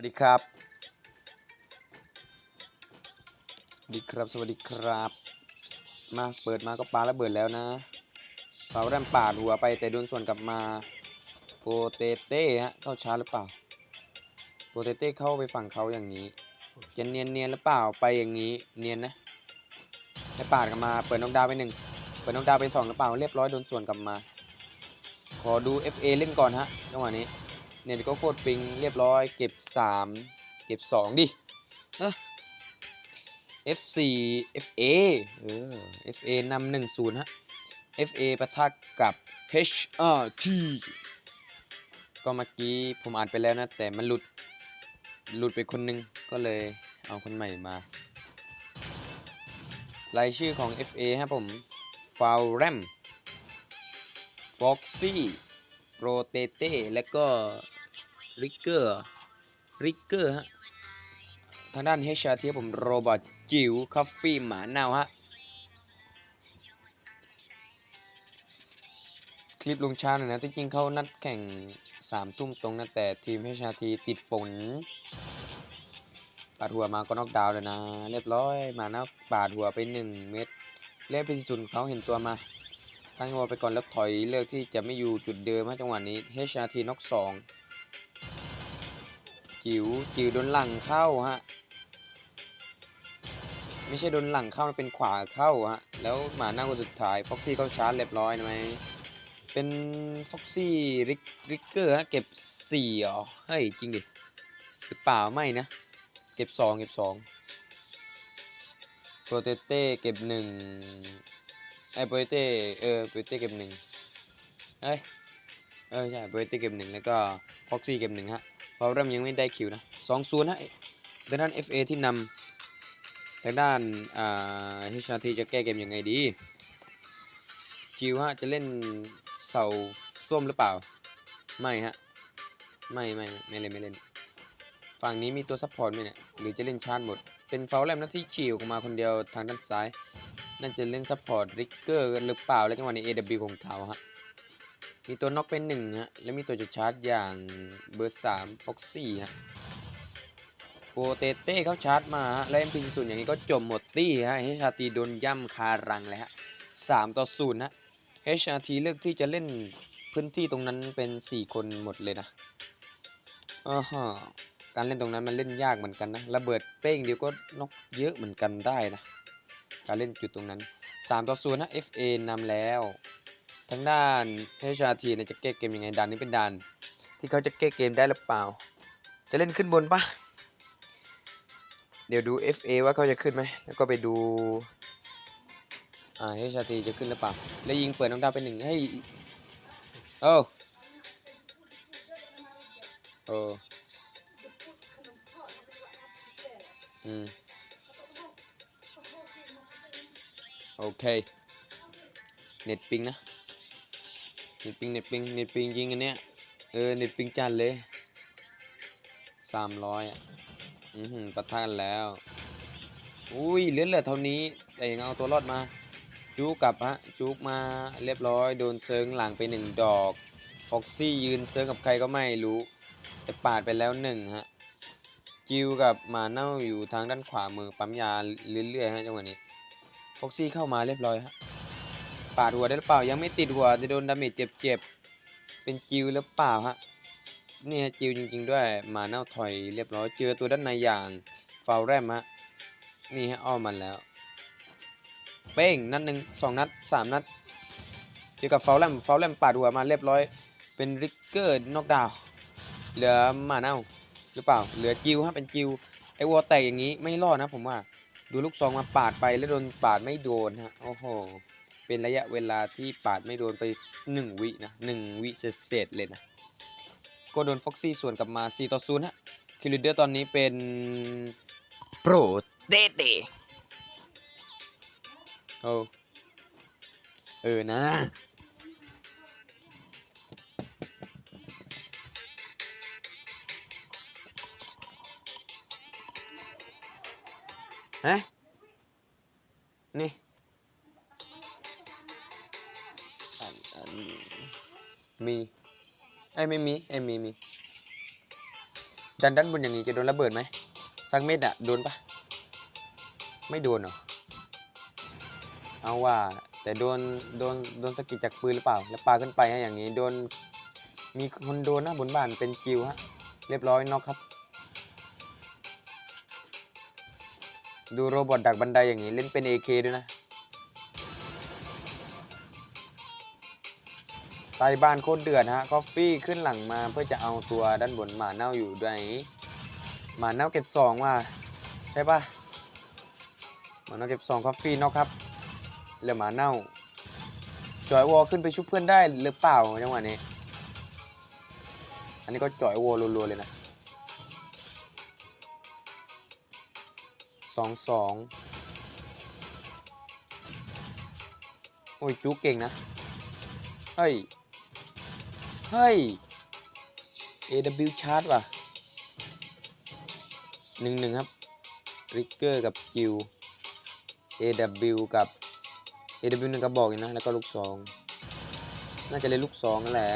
วัสดีครับสวัสดีครับ สวัสดีครับ มาเปิดมาก็ปาระเบิดแล้วนะเปาแรมปาดหัวไปแต่โดนส่วนกลับมาโปเตเต้ฮะเข้าช้าหรือเปล่าโปเตเต้เข้าไปฝั่งเขาอย่างนี้จะเนียนเนียนหรือเปล่าไปอย่างนี้เนียนนะให้ปาดกลับมาเปิดนกดาวไปหนึ่งเปิดนกดาวไปสองหรือเปล่าเรียบร้อยโดนส่วนกลับมา ขอดู FA เล่นก่อนฮะจังหวะนี้ เน็ตก็โคตรปิงเรียบร้อย เก็บ 3 เก็บ 2 ดิเอ้อ F4 FA เออ FA นำ1 0ฮะ FA ปะทะกับ HRT ก็เมื่อกี้ผมอ่านไปแล้วนะ แต่มันหลุด หลุดไปคนหนึง ก็เลยเอาคนใหม่มารายชื่อของ FA ฮะผม f o u r a m Foxy โรเตเต้และก็ริกเกอร์ริกเกอร์ฮะทางด้าน HRT ผมโรบอทจิ๋วคอฟฟี่หมาเน่าฮะคลิปลงช้าหน่อยนะที่จริงเขานัดแข่งสามทุ่มตรงนะแต่ทีม HRT ติดฝนปาดหัวมาก็นอกดาวเลยนะ เรียบร้อยหมาน่าปาดหัวไปหนึ่งเม็ดเล่นพิสุนเขาเห็นตัวมา ตั้งหัวไปก่อนแล้วถอยเลือกที่จะไม่อยู่จุดเดิมฮะจังหวะนี้ HRT น็อกสองจิ๋วจิ๋วโดนหลังเข้าฮะไม่ใช่โดนหลังเข้ามันเป็นขวาเข้าฮะแล้วหมาหน้าคนสุดท้ายฟ็อกซี่เขาชาร์จเรียบร้อยไหมเป็นฟ็อกซี่ริกริกเกอร์ฮะเก็บสี่เหรอเฮ้ยจริงดิหรือเปล่าไม่นะ เก็บสองเก็บสองโปรเตเต้เก็บหนึ่ง ไอ้โปรเต้เออโปรเต้เก็บหนึ่งเอ้ยเออใช่โปรเต้เก็บหนึ่งแล้วก็ฟ็อกซี่เก็บหนึ่งฮะฟาวเรมยังไม่ได้คิวนะสองศูนย์ฮะทางด้าน FA ที่นำทางด้านอ่า HRT จะแก้เกมยังไงดีคิวฮะจะเล่นเสาส้มหรือเปล่า ไม่ฮะไม่ไม่ไม่เล่นไม่เล่นฝั่งนี้มีตัวซัพพอร์ตไหมเนี่ยหรือจะเล่นชาร์จหมด เป็นฟาวแรมนะที่ฉีกออกมาคนเดียวทางด้านซ้าย น่าจะเล่นซัพพอร์ตริกเกอร์กันหรือเปล่า แล้วจังหวะนี้ AW ของเขาฮะ มีตัวน็อกเป็นหนึ่งฮะ แล้วมีตัวจะชาร์จอย่างเบอร์สามฟ็อกซี่ฮะโปเตเต้เขาชาร์จมาฮะ แล้ว MP ศูนย์อย่างนี้ก็จบหมดตี้ฮะ HRT โดนย่ำคารังเลยฮะสามต่อศูนย์ฮะ HRT เลือกที่จะเล่นพื้นที่ตรงนั้นเป็น4คนหมดเลยนะอ่าฮะการเล่นตรงนั้นมันเล่นยากเหมือนกันนะ ระเบิดเป้งเดียวก็นกเยอะเหมือนกันได้นะ การเล่นจุดตรงนั้น 3 ต่อ0นะ FA นำแล้ว ทางด้าน HRT เนี่ยจะแก้เกมยังไงด่านนี้เป็นด่าน ที่เขาจะแก้เกมได้หรือเปล่า จะเล่นขึ้นบนปะเดี๋ยวดู FA ว่าเขาจะขึ้นไหมแล้วก็ไปดูอ่า HRT จะขึ้นหรือเปล่า แล้วยิงเปิดน้องดาวไปหนึ่งให้โอ้โอ้อืม โอเค เน็ตปิงนะ เน็ตปิง เน็ตปิง เน็ตปิงยิงอันเนี้ย เออ เน็ตปิงจัดเลยสามร้อยอะ อือหือปะทะกันแล้ว อุ้ยเหลือเหลือเท่านี้แต่ยังเอาตัวรอดมา จุกกลับฮะ จุกมาเรียบร้อย โดนเซิงหลังไปหนึ่งดอกฟ็อกซี่ยืนเซิงกับใครก็ไม่รู้ แต่ปาดไปแล้วหนึ่งฮะ จิวกับมาเน่าอยู่ทางด้านขวามือปั๊มยาเรื่อยๆฮะจังหวะนี้ ฟ็อกซี่เข้ามาเรียบร้อยฮะปาดหัวได้หรือเปล่ายังไม่ติดหัวจะโดนดาเมจเจ็บๆเป็นจิวหรือเปล่าฮะนี่ฮะจิวจริง ๆ ด้วยมาเน่าถอยเรียบร้อยเจอตัวด้านในอย่างฟาวแรมฮะนี่ฮะอ้อมมันแล้ว เป้งนัดหนึ่งสองนัดสามนัดเจอกับฟาวแรมฟาวแรมปาดหัวมาเรียบร้อย เป็นริกเกอร์นอกดาวเหลือมาเน่าหรือเปล่า เหลือจิวฮะเป็นจิวไอวอลแตกอย่างนี้ไม่รอดนะผมว่า ดูลูกซองมาปาดไปแล้วโดนปาดไม่โดนฮะโอ้โหเป็นระยะเวลาที่ปาดไม่โดนไปหนึ่งวินะหนึ่งวิเศษเลยนะก็โดนฟ็อกซี่ส่วนกลับมา 4 ต่อ0ฮะคิลิเดอร์ตอนนี้เป็นโปรเตเตโอ้เออนะ ฮะนี่มีไอ้ยไม่มีไอ้มีมีจันด้านบนอย่างนี้จะโดนระเบิดไหมสักเม็ดอะโดนปะไม่โดนเหรอเอาว่า แต่โดนโดนโดนสกิดจากปืนหรือเปล่า แล้วปาขึ้นไปฮะอย่างนี้โดนมีคนโดนนะบนบ้านเป็นคิวฮะเรียบร้อยน็อกครับ ดูโรบอทดักบันไดอย่างนี้เล่นเป็น AK ด้วยนะ ใต้บ้านโคตรเดือดฮะ คอฟฟี่ขึ้นหลังมาเพื่อจะเอาตัวด้านบนหมาเน่าอยู่ด้วยหมาเน่าเก็บสองว่ะใช่ปะหมาเน่าเก็บสองคอฟฟี่นอกครับเหลือหมาเน่า จอยวอลขึ้นไปชุบเพื่อนได้หรือเปล่าจังหวะนี้ อันนี้ก็จอยวอลรัวๆเลยนะ สองสองโอ้ยจุกเก่งนะ เฮ้ย เฮ้ย AW ชาร์จว่ะหนึ่งหนึ่งครับริกเกอร์กับกิว AW กับ AW หนึ่งกระบอกเองนะ แล้วก็ลูกซองน่าจะเล่นลูกซองนั่นแหละ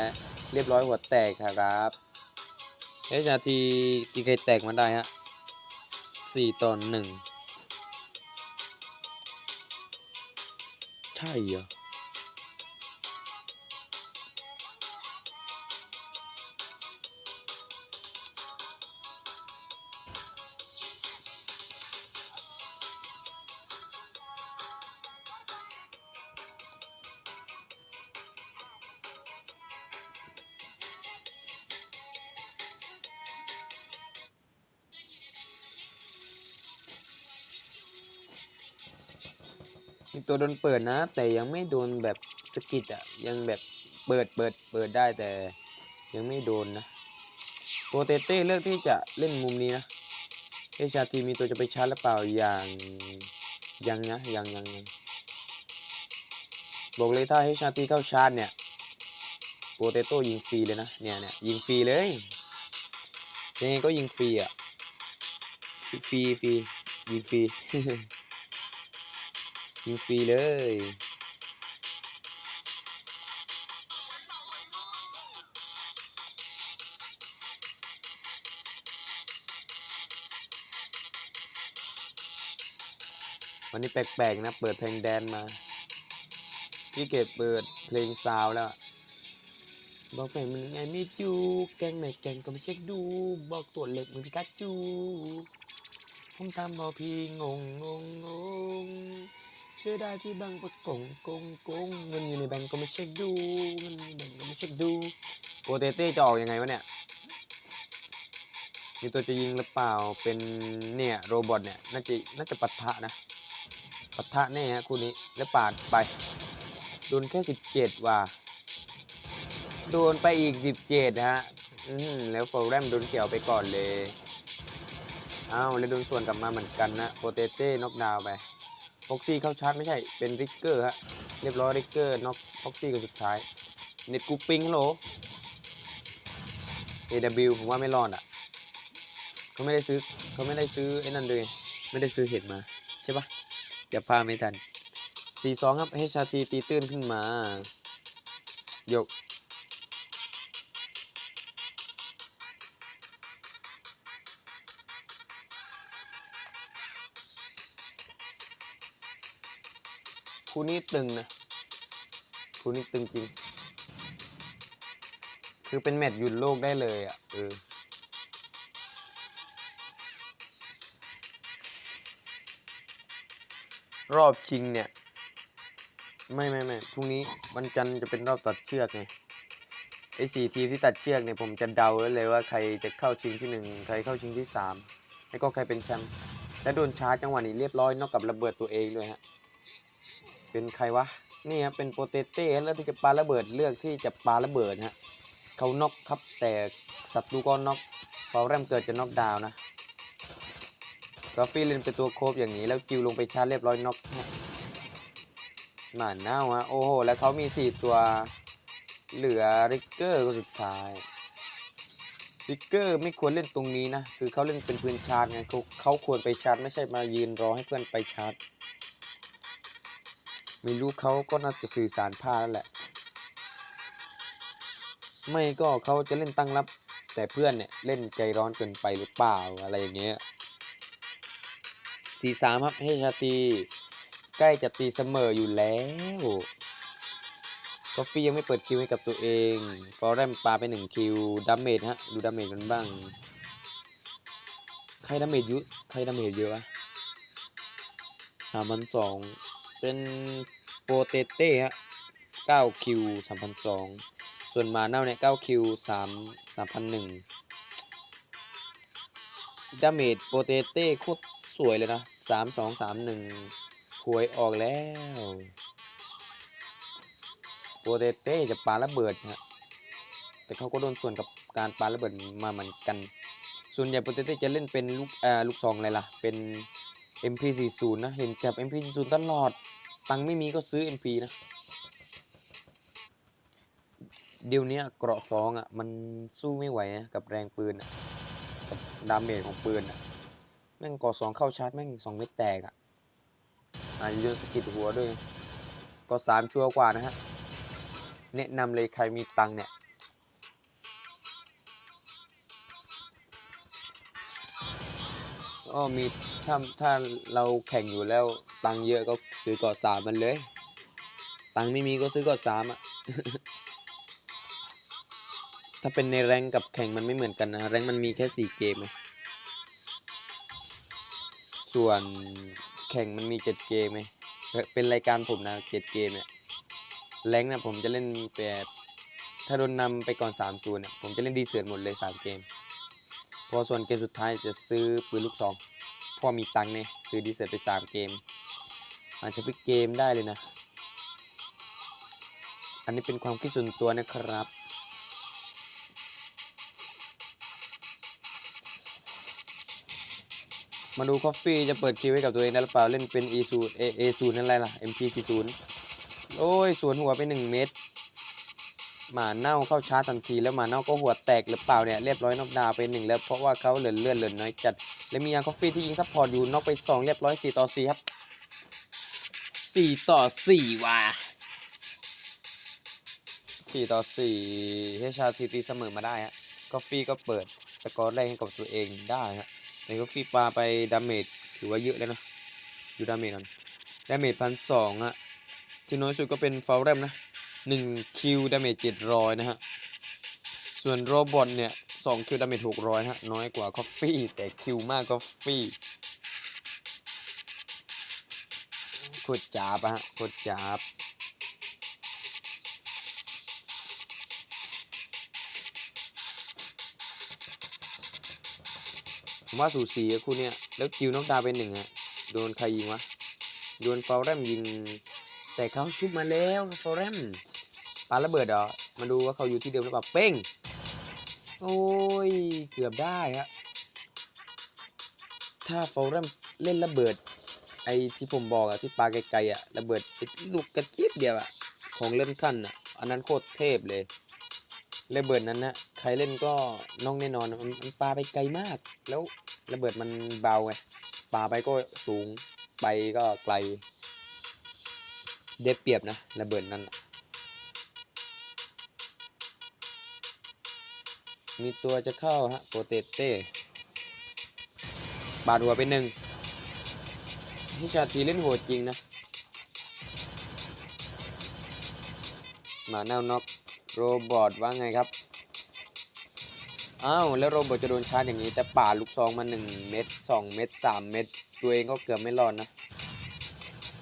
เรียบร้อยหัวแตกครับเอชาทีตีไกแตกมาได้ฮะ สี่ต่อหนึ่งใช่เหรอ ตัวโดนเปิดนะ แต่ยังไม่โดนแบบสกิดอะยังแบบเปิดเปิดเปิดได้แต่ยังไม่โดนนะโปเตเต้เลือกที่จะเล่นมุมนี้นะเอชาทีมีตัวจะไปชาร์จหรือเปล่าอย่างยังนะยังยังยังบอกเลยถ้าเฮชาทีเข้าชาร์จเนี่ยโปเตโต้ยิงฟรีเลยนะเนี่ยเนี่ยยิงฟรีเลยยังไงก็ยิงฟรีอะฟรีฟรียิงฟรี ยิงฟรีเลย วันนี้แปลกๆนะ เปิดเพลงแดนมา พี่เกดเปิดเพลงซาวแล้ว บอกแฟนมันไงไม่จู แกงไหนแกงก็ไม่เช็คดู บอกตัวเล็กมือนพิกาจูผมทำบอพี่งงงงงงเชื่อได้ที่บังประกงกงกงเงินอยู่ในแบงก์ก็ไม่เช็คดูเงินอยู่ในแบงก์ก็ไม่เช็คดูโปเตเต้จะออกยังไงวะเนี่ยมีตัวจะยิงหรือเปล่าเป็นเนี่ยโรบอทเนี่ยน่าจะน่าจะปะทะนะปะทะแน่ฮะคู่นี้แล้วปาดไปโดนแค่สิบเจ็ดว่ะโดนไปอีกสิบเจ็ดฮะอืมแล้วโฟร์แรมโดนเขียวไปก่อนเลยอ้าวแล้วโดนส่วนกลับมาเหมือนกันนะโปเตเต้น็อกดาวไป ฟ็อกซี่เข้าชาร์จไม่ใช่เป็นริกเกอร์ฮะเรียบร้อยริกเกอร์น็อกฟ็อกซี่คนสุดท้ายเน็ตกูปิงฮัลโหล AW ผมว่าไม่รอดอะเขาไม่ได้ซื้อเขาไม่ได้ซื้อไอ้นั่นเลยไม่ได้ซื้อเห็ดมา ใช่ปะอย่าพาไม่ทัน 4-2 ครับให้ชาตีตีตื้นขึ้นมา ยก คู่นี้ตึงนะคู่นี้ตึงจริง คือเป็นแมตช์หยุดโลกได้เลยอะเออรอบชิงเนี่ย ไม่ไม่ไม่พรุ่งนี้วันจันทร์จะเป็นรอบตัดเชือกไงไอ้สี่ทีมที่ตัดเชือกเนี่ยผมจะเดาไว้เลยว่าใครจะเข้าชิงที่หนึ่งใครเข้าชิงที่สามแล้วก็ใครเป็นแชมป์และโดนชาร์จจังหวะนี้เรียบร้อยนอกกับระเบิดตัวเองด้วยฮะ เป็นใครวะ นี่ครับเป็นโปเตเต้แล้วที่จะปาระเบิดเลือกที่จะปาระเบิดฮะเขาน็อกครับแต่ศัตรูก็น็อกฟาวแรมเกิดจะน็อกดาวน์นะกราฟี่เล่นเป็นตัวโคบอย่างนี้แล้วกิวลงไปชาร์จเรียบร้อยน็อกหมาเน่าฮะโอ้โหแล้วเขามีสี่ตัวเหลือริกเกอร์คนสุดท้ายริกเกอร์ไม่ควรเล่นตรงนี้นะ คือเขาเล่นเป็นปืนชาร์จไงเขาเขาควรไปชาร์จไม่ใช่มายืนรอให้เพื่อนไปชาร์จ ไม่รู้เขาก็น่าจะสื่อสารพลาดแล้วแหละ ไม่ก็เขาจะเล่นตั้งรับ แต่เพื่อนเนี่ยเล่นใจร้อนเกินไปหรือเปล่าอะไรอย่างเงี้ยสี่สามครับให้ชาตี ใกล้จะตีเสมออยู่แล้วกอฟฟี่ยังไม่เปิดคิวให้กับตัวเอง ฟอร์เรมปาไปหนึ่งคิวดาเมจฮะ ดูดาเมจกันบ้าง ใครดาเมจเยุ ใครดาเมจเยอะวะสามพันสอง เป็นโปเตเต้ฮะเก้าคิวสามพันสองส่วนมาเน่าเนี่ยเก้าคิวสามสามพันหนึ่งดาเมจโปเตเต้โคตรสวยเลยนะสามสองสามหวยออกแล้วโปเตเต้จะปาระเบิดฮะแต่เขาก็โดนส่วนกับการปาระเบิดมาเหมือนกัน ส่วนใหญ่โปรเตเต้จะเล่นเป็นลูกเอ่าลูกซองอะไรล่ะ เป็น MP40 นะ เห็นจับ MP40 ตลอด ตังไม่มีก็ซื้อ MP นะ เดี๋ยวนี้เกราะสองอะ มันสู้ไม่ไหวนะกับแรงปืนอะกับดาเมจของปืนอะ แม่งเกราะสองเข้าชาร์จแม่งสองเม็ดแตกอะอาจจะโดนสกิดหัวด้วยเกราะสามชั่วกว่านะฮะ แนะนำเลยใครมีตังเนี่ย ก็มีถ้าถ้าเราแข่งอยู่แล้วตังค์เยอะก็ซื้อกาะสามมันเลย ตังค์ไม่มีก็ซื้อกาะสามอะ ถ้าเป็นในแรงกับแข่งมันไม่เหมือนกันนะ แรงมันมีแค่สี่เกม ส่วนแข่งมันมีเจ็ดเกมไงเป็นรายการผมนะเจ็ดเกมเนี่ยแรงนะผมจะเล่นแบบถ้าโดนนำไปก่อนสามศูนย์เนี่ยผมจะเล่นดีเสือหมดเลยสามเกม พอส่วนเกมสุดท้ายจะซื้อปืนลูกซองพ่อมีตังค์เนี่ยซื้อดีเซลไปสามเกม อาจจะพลิกเกมได้เลยนะ อันนี้เป็นความคิดส่วนตัวนะครับ มาดูคอฟฟี่จะเปิดคิวให้กับตัวเองได้หรือเปล่า เล่นเป็น E ศูนย์ A A ศูนั่นอะไรล่ะ MP 4 0โอ้ยสวนหัวไปหนึ่งเม็ด หมาเน่าเข้าชาร์จทันทีแล้วหมาเน่าก็หัวแตกหรือเปล่าเนี่ยเรียบร้อยน็อกดาวไปหนึ่งแล้วเพราะว่าเขาเหลือเลือดเหลือน้อยจัด และมียาคอฟฟี่ที่ยิงซัพพอร์ตอยู่น็อกไปสองเรียบร้อยสี่ต่อสี่ครับสี่ต่อสี่ว่ะสี่ต่อสี่เฮชาทีตีเสมอมาได้ฮะกอฟฟี่ก็เปิดสกอร์แรกให้กับตัวเองได้ฮะในกอฟฟี่ปาไปดาเมจถือว่าเยอะเลยนะดูดาเมจก่อนดาเมจพันสองฮะที่น้อยสุดก็เป็นฟาวเรมนะ หนึ่งคิวดาเมจเจ็ดร้อยนะฮะ ส่วนโรบอทเนี่ยสองคิวดาเมจหกร้อยฮะ น้อยกว่าคอฟฟี่แต่คิวมากคอฟฟี่โคตรจับอะฮะโคตรจับผมว่าสูสีอะคู่เนี้ยแล้วคิวน็อกดาเป็นหนึ่งอะโดนใครยิงวะ โดนฟาวแรมยิง แต่เขาชุบมาแล้วฟอร์เรมาระเบิดเหรอมาดูว่าเขาอยู่ที่เดิมหรือเปล่าเป้ง โอ้ย เกือบได้ฮะ ถ้าฟอร์เรมเล่นระเบิด ไอที่ผมบอกอะที่ปาไกลๆอะระเบิดไอลูกกระจิบเดียวอะของเล่นขั้นอะอันนั้นโคตรเทพเลยระเบิดนั้นนะใครเล่นก็น้องแน่นอนมันมันปาไปไกลมาก แล้วระเบิดมันเบาไงปาไปก็สูงไปก็ไกลได้เปรียบนะระเบิดนั้นนะ มีตัวจะเข้าฮะโปเตเต้บาดหัวไปหนึ่งฮิชาทีเล่นโหดจริงนะมาแนวน็อกโรบอทว่าไงครับอ้าวแล้วโรบอทจะโดนชาร์จอย่างนี้ แต่ป่าลูกซองมาหนึ่งเม็ดสองเม็ดสามเม็ดตัวเองก็เกือบไม่รอดนะ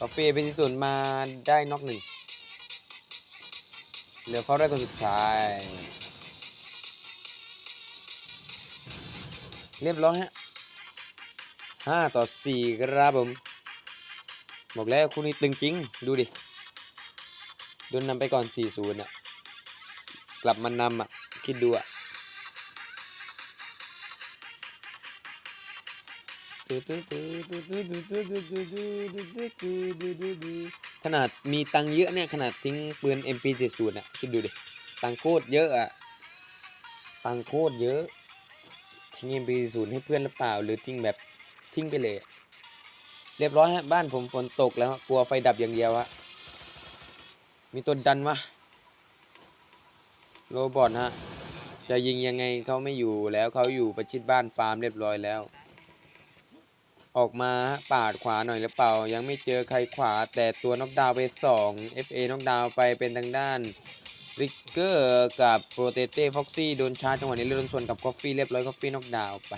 กาแฟเป็นที่สุดมาได้น็อกหนึ่งเหลือเฝ้าได้คนสุดท้าย เรียบร้อยฮะห้าต่อสี่ครับผมบอกแล้วคู่นี้ตึงจริง ดูดิโดนนำไปก่อนสี่ศูนย์อะ กลับมานำอะ คิดดูอะขนาดมีตังเยอะเนี่ย ขนาดทิ้งปืน MP70 อะ คิดดูดิ ตังโคตรเยอะอะ ตังโคตรเยอะ ทิ้ง MP70 ให้เพื่อนหรือเปล่า หรือทิ้งแบบทิ้งไปเลย เรียบร้อยฮะบ้านผมฝนตกแล้วกลัวไฟดับอย่างเดียวฮะมีตัวดันวะโรบอทฮะ จะยิงยังไงเขาไม่อยู่แล้วเขาอยู่ประชิดบ้านฟาร์มเรียบร้อยแล้ว ออกมาปาดขวาหน่อยหรือเปล่า ยังไม่เจอใครขวาแต่ตัวน็อกดาวไปสอง FA น็อกดาวไปเป็นทางด้าน ริกเกอร์กับโปรเตเต้ฟ็อกซี่โดนชาร์จจังหวะนี้เลยโดนส่วนกับคอฟฟี่เรียบร้อยคอฟฟี่นอกดาวไป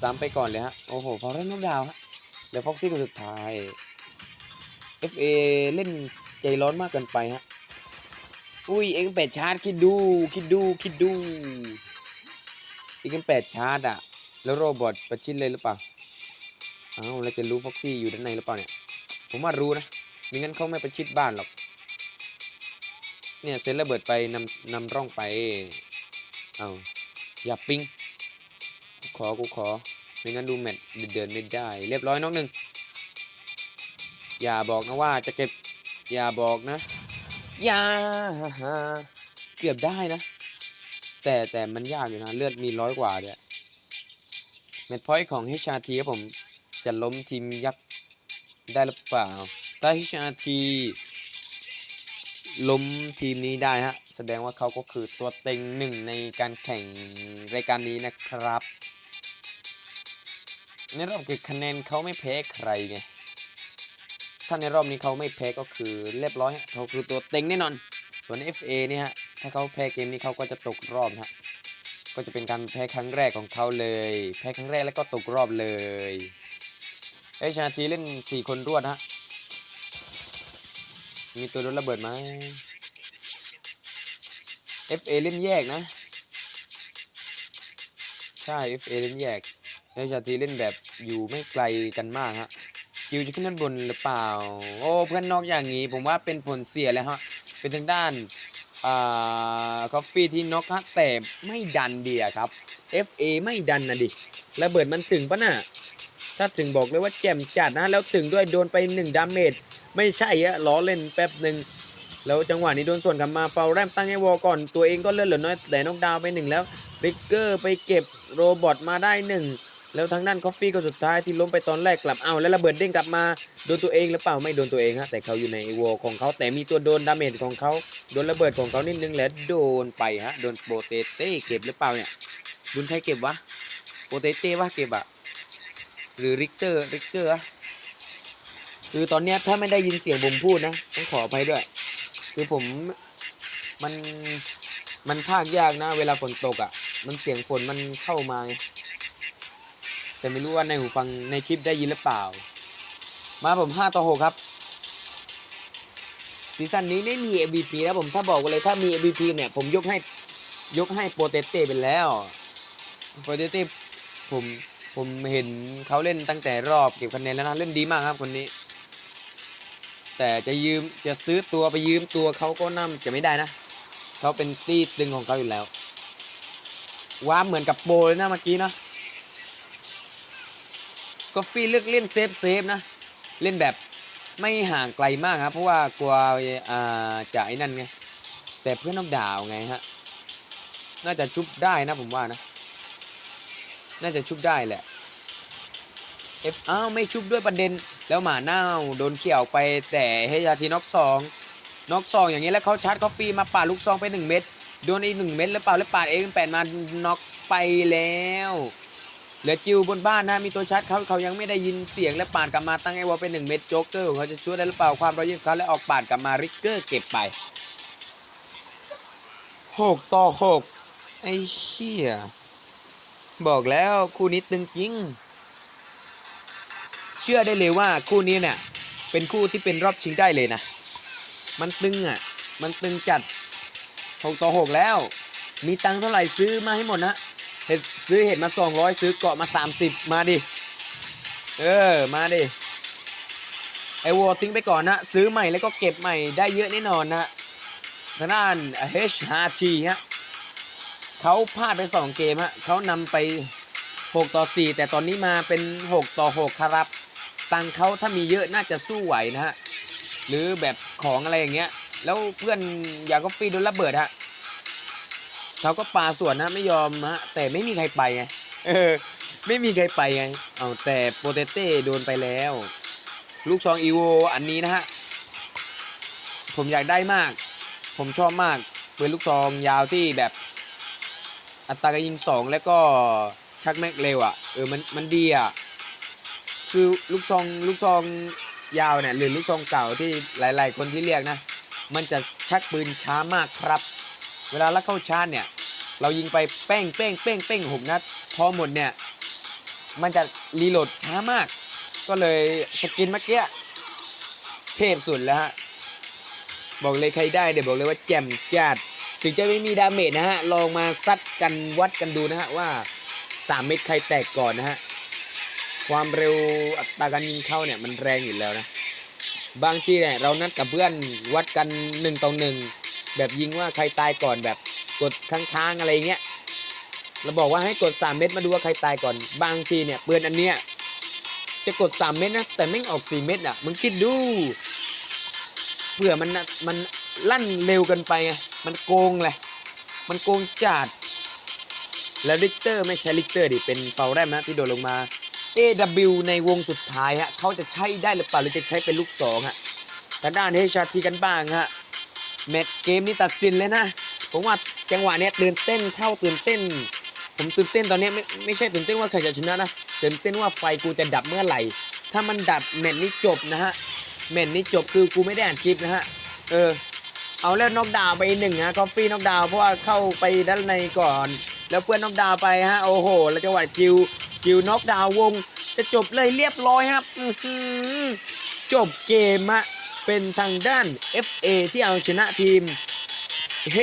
ซ้ำไปก่อนเลยฮะ โอ้โหฟาวเรนนอกดาวฮะเหลือฟ็อกซี่คนสุดท้าย FA เล่นใจร้อนมากเกินไปฮะ อุ้ยเอ็งแปดชาร์จคิดดู คิดดู คิดดูเอ็งแปดชาร์จอะแล้วโรบอทประชิดเลยหรือเปล่าอ้าวแล้วจะรู้ฟ็อกซี่อยู่ด้านในหรือเปล่าเนี่ย ผมว่ารู้นะม่งั้นเขาไม่ประชิดบ้านหรอก เนี่ยเซนระเบิดไปนำนำร่องไปเอาอย่าปิ้งกูขอกูขอไม่งั้นดูแมตช์เดินไม่ได้ เรียบร้อยน้องหนึ่งอย่าบอกนะว่าจะเก็บ อย่าบอกนะ อย่าเกือบได้นะ แต่แต่มันยากอยู่นะ เลือดมีร้อยกว่าเนี่ยเมทพอยต์ของ HRT ครับผม จะล้มทีมยักษ์ได้หรือเปล่าถ้า HRT ล้มทีมนี้ได้ฮะ แสดงว่าเขาก็คือตัวเต็งหนึ่งในการแข่งรายการนี้นะครับ ในรอบเก็บคะแนนเขาไม่แพ้ใครไง ถ้าในรอบนี้เขาไม่แพ้ก็คือเรียบร้อยฮะเขาคือตัวเต็งแน่นอน ส่วน FA เนี่ยฮะ ถ้าเขาแพ้เกมนี้เขาก็จะตกรอบฮะ ก็จะเป็นการแพ้ครั้งแรกของเขาเลย แพ้ครั้งแรกแล้วก็ตกรอบเลย เอชาทีเล่น 4 คนรวดฮะ มีตัวโดนระเบิดไหม FA เล่นแยกนะ ใช่ FA เล่นแยกเอชาทีเล่นแบบอยู่ไม่ไกลกันมากฮะคิวจะขึ้นด้านบนหรือเปล่า โอ้เพื่อนนอกอย่างนี้ ผมว่าเป็นผลเสียแล้วฮะ เป็นทางด้านอ่าคอฟฟี่ที่น็อกฮะแต่ไม่ดันเดียครับ FA ไม่ดันนะดิระเบิดมันถึงปะน่ะถ้าถึงบอกเลยว่าแจ่มจัดนะ แล้วถึงด้วยโดนไป 1 ดาเมจ ไม่ใช่อะล้อเล่นแป๊บหนึ่งแล้วจังหวะนี้โดนส่วนกลับมาฟาวแรมตั้งให้วอลก่อน ตัวเองก็เลื่อนเหลือน้อยแต่นกดาวไปหนึ่งแล้วริกเกอร์ไปเก็บโรบอทมาได้หนึ่งแล้วทางด้านคอฟฟี่ก็สุดท้ายที่ล้มไปตอนแรกกลับเอาแล้วระเบิดเด้งกลับมาโดนตัวเองหรือเปล่าไม่โดนตัวเองฮะแต่เขาอยู่ในวอลของเขาแต่มีตัวโดนดาเมจของเขาโดนระเบิดของเขานิดนึงแล้วโดนไปฮะโดนโปเตเต้เก็บหรือเปล่าเนี่ยบุญใครเก็บวะโปเตเต้ว่าเก็บอะหรือริกเตอร์ริกเตอร์อะ คือตอนเนี้ยถ้าไม่ได้ยินเสียงผมพูดนะต้องขออภัยด้วย คือผมมันมันภาคยากนะ เวลาฝนตกอะมันเสียงฝนมันเข้ามา แต่ไม่รู้ว่าในหูฟังในคลิปได้ยินหรือเปล่า มาผม5ต่อ6ครับซีซั่นนี้ไม่มี MVP แล้วผมถ้าบอกเลยถ้ามี MVP เนี่ย ผมยกให้ยกให้โปเตเต้ไปแล้วโปเตเต้ผมผมเห็นเขาเล่นตั้งแต่รอบเก็บคะแนนแล้วนะเล่นดีมากครับคนนี้ แต่จะยืมจะซื้อตัวไปยืมตัวเขาก็น่าจะไม่ได้นะเขาเป็นตีตึงของเขาอยู่แล้วว้าเหมือนกับโปรเลยนะเมื่อกี้นะก็ฟีเลือกเล่นเซฟเซฟนะ เล่นแบบไม่ห่างไกลมากครับ เพราะว่ากลัวอ่าจะไอ้นั่นไง แต่เพื่อนน้องดาวไงฮะ น่าจะชุบได้นะผมว่านะ น่าจะชุบได้แหละเอฟอ้าวไม่ชุบด้วยประเด็น แล้วหมาเน่าโดนเขี่ยวไปแต่เฮยาทีน็อกสองน็อกสองอย่างนี้แล้วเขาชาร์จคอฟฟี่มาปาดลูกซองไปหนึ่งเม็ดโดนอีกหนึ่งเม็ดแล้วเปล่าแล้วปาดเองแปดมาน็อกไปแล้วเหลือจิวบนบ้านนะมีตัวชัดเขาเขายังไม่ได้ยินเสียงและปาดกลับมาตั้งไอวอลเป็นหนึ่งเม็ดโจ๊กเกอร์ของเขาจะช่วยได้หรือเปล่าความรอยยิ้มเขาและออกปาดกลับมาริกเกอร์เก็บไปหกต่อหกไอ้เหี้ยบอกแล้วคู่นี้ตึงจริง เชื่อได้เลยว่าคู่นี้เนี่ยเป็นคู่ที่เป็นรอบชิงได้เลยนะ มันตึงอะ มันตึงจัดหกต่อหกแล้ว มีตังเท่าไหร่ซื้อมาให้หมดนะเห็ดซื้อเห็ดมาสองร้อยซื้อเกาะมาสามสิบมาดิ เออ มาดิ ไอวอลทิ้งไปก่อนนะ ซื้อใหม่แล้วก็เก็บใหม่ได้เยอะแน่นอนนะทางด้าน HRT ฮะเขาพลาดไปสองเกมฮะเขานำไป 6 ต่อ 4 แต่ตอนนี้มาเป็น 6 ต่อ 6 ครับ ตังเขาถ้ามีเยอะน่าจะสู้ไหวนะฮะหรือแบบของอะไรอย่างเงี้ย แล้วเพื่อนอยากก็ฟรีโดนระเบิดฮะเขาก็ปาส่วนนะไม่ยอมฮะแต่ไม่มีใครไปไงเออไม่มีใครไปไงเอาแต่โปเตเต้โดนไปแล้ว ลูกซองอีโวอันนี้นะฮะผมอยากได้มาก ผมชอบมากเปืนลูกซองยาวที่แบบ อัตราการยิงสองแล้วก็ชักแม็กเร็วอะเออมันมันดีอะ คือลูกซองลูกซองยาวเนี่ยหรือลูกซองเก่าที่หลาย ๆ คนที่เรียกนะ มันจะชักปืนช้ามากครับ เวลาเราเข้าชาร์จเนี่ย เรายิงไปเป้งเป้งเป้งเป้งหกนัดพอหมดเนี่ย มันจะรีโหลดช้ามาก ก็เลยสกินเมื่อกี้เทพสุดแล้วฮะบอกเลยใครได้เดี๋ยวบอกเลยว่าแจ่มจัดถึงจะไม่มีดาเมจนะฮะ ลองมาซัดกันวัดกันดูนะฮะว่า 3 เม็ดใครแตกก่อนนะฮะ ความเร็วอัตราการยิงเข้าเนี่ยมันแรงอยู่แล้วนะ บางทีเนี่ยเรานัดกับเพื่อนวัดกัน1ต่อหนึ่งแบบยิงว่าใครตายก่อนแบบกดค้างๆอะไรเงี้ยเราบอกว่าให้กด 3 เม็ดมาดูว่าใครตายก่อน บางทีเนี่ยปืนอันเนี้ยจะกด 3 เม็ดนะ แต่ไม่ออก 4 เม็ดอะมึงคิดดูเผื่อมันมันลั่นเร็วเกันไปไงมันโกงเลยมันโกงจัดแล้วลิกเตอร์ไม่ใช่ลิกเตอร์ดิเป็นเฟลแรมนะที่โดนลงมา AW ในวงสุดท้ายฮะเขาจะใช้ได้หรือเปล่าหรือจะใช้เป็นลูกสองฮะแต่ด้านเฮชาทีกันบ้างฮะแมตช์เกมนี้ตัดสินเลยนะผมว่าจังหวะเนี้ยตื่นเต้นเท่าตื่นเต้น ผมตื่นเต้นตอนนี้ไม่ไม่ใช่ตื่นเต้นว่าใครจะชนะนะตื่นเต้นว่าไฟกูจะดับเมื่อไหร่ ถ้ามันดับแมตช์นี้จบนะฮะแมตช์นี้จบคือกูไม่ได้อ่านคลิปนะฮะเออเอาแล้วน็อกดาวไปหนึ่งฮะกอฟฟี่น็อกดาวเพราะว่าเข้าไปด้านในก่อน แล้วเพื่อนน็อกดาวไปฮะโอ้โห แล้วจังหวะคิว คิวน็อกดาววง จะจบเลยเรียบร้อยครับจบเกมฮะเป็นทางด้าน FA ที่เอาชนะทีม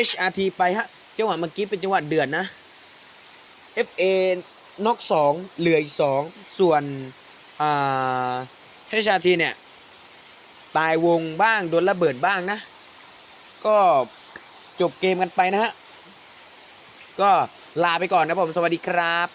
HRT ไปฮะจังหวะเมื่อกี้เป็นจังหวะเดือดนะ FA น็อก2เหลืออีก2ส่วนอ่า HRT เนี่ย ตายวงบ้างโดนระเบิดบ้างนะ ก็จบเกมกันไปนะฮะ ก็ลาไปก่อนนะผม สวัสดีครับ